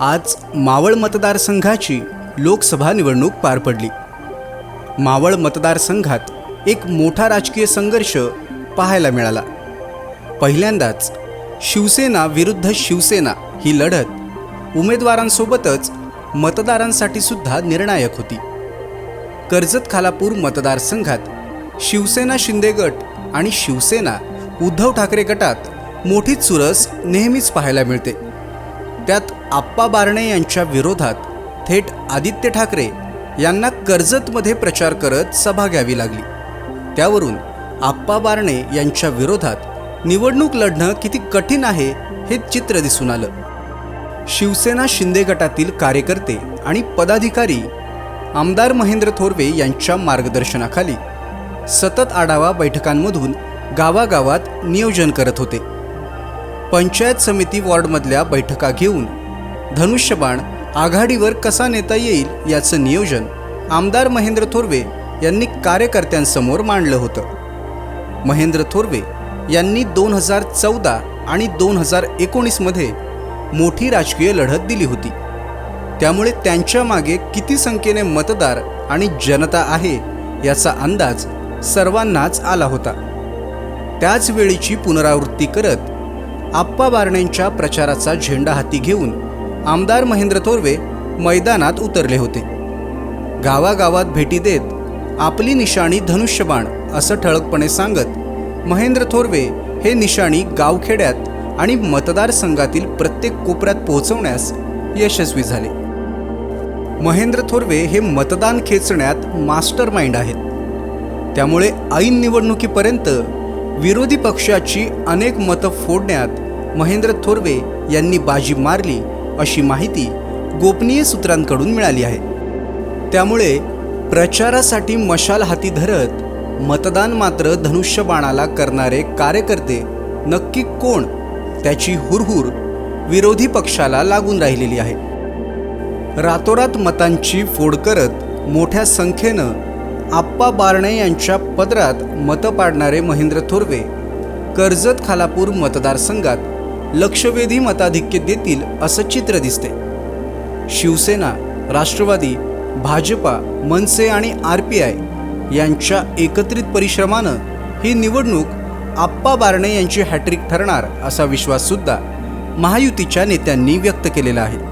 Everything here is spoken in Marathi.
आज मावळ मतदारसंघाची लोकसभा निवडणूक पार पडली. मावळ मतदारसंघात एक मोठा राजकीय संघर्ष पाहायला मिळाला. पहिल्यांदाच शिवसेना विरुद्ध शिवसेना ही लढत उमेदवारांसोबतच मतदारांसाठी सुद्धा निर्णायक होती. कर्जत खालापूर मतदारसंघात शिवसेना शिंदे गट आणि शिवसेना उद्धव ठाकरे गटात मोठी चुरस नेहमीच पाहायला मिळते. त्यात आप्पा बारणे यांच्या विरोधात थेट आदित्य ठाकरे यांना कर्जतमध्ये प्रचार करत सभा घ्यावी लागली. त्यावरून आप्पा बारणे यांच्या विरोधात निवडणूक लढणं किती कठीण आहे हे चित्र दिसून आलं. शिवसेना शिंदे गटातील कार्यकर्ते आणि पदाधिकारी आमदार महेंद्र थोरवे यांच्या मार्गदर्शनाखाली सतत आढावा बैठकांमधून गावागावात नियोजन करत होते. पंचायत समिती वॉर्डमधल्या बैठका घेऊन धनुष्यबाण आघाडीवर कसा नेता येईल याचं नियोजन आमदार महेंद्र थोरवे यांनी कार्यकर्त्यांसमोर मांडलं होतं. महेंद्र थोरवे यांनी दोन हजार चौदा आणि दोन हजार एकोणीसमध्ये मोठी राजकीय लढत दिली होती. त्यामुळे त्यांच्या मागे किती संख्येने मतदार आणि जनता आहे याचा अंदाज सर्वांनाच आला होता. त्याच वेळीची पुनरावृत्ती करत आप्पा बारण्यांच्या प्रचाराचा झेंडा हाती घेऊन आमदार महेंद्र थोरवे मैदानात उतरले होते. गावागावात भेटी देत आपली निशाणी धनुष्यबाण असं ठळकपणे सांगत महेंद्र थोरवे हे निशाणी गावखेड्यात आणि मतदारसंघातील प्रत्येक कोपऱ्यात पोहोचवण्यास यशस्वी झाले. महेंद्र थोरवे हे मतदान खेचण्यात मास्टर माइंड आहेत. त्यामुळे ऐन निवडणुकीपर्यंत विरोधी पक्षाची अनेक मतं फोडण्यात महेंद्र थोरवे यांनी बाजी मारली अशी माहिती गोपनीय सूत्रांकडून मिळाली आहे. त्यामुळे प्रचारासाठी मशाल हाती धरत मतदान मात्र धनुष्यबाणाला करणारे कार्यकर्ते नक्की कोण त्याची हुरहुर विरोधी पक्षाला लागून राहिलेली आहे. रातोरात मतांची फोड करत मोठ्या संख्येनं आप्पा बारणे यांच्या पदरात मतं पाडणारे महेंद्र थोरवे कर्जत खालापूर मतदारसंघात लक्षवेधी मताधिक्य देतील असं चित्र दिसते. शिवसेना राष्ट्रवादी भाजपा मनसे आणि आर पी आय यांच्या एकत्रित परिश्रमानं ही निवडणूक आप्पा बारणे यांची हॅट्रिक ठरणार असा विश्वाससुद्धा महायुतीच्या नेत्यांनी व्यक्त केलेला आहे.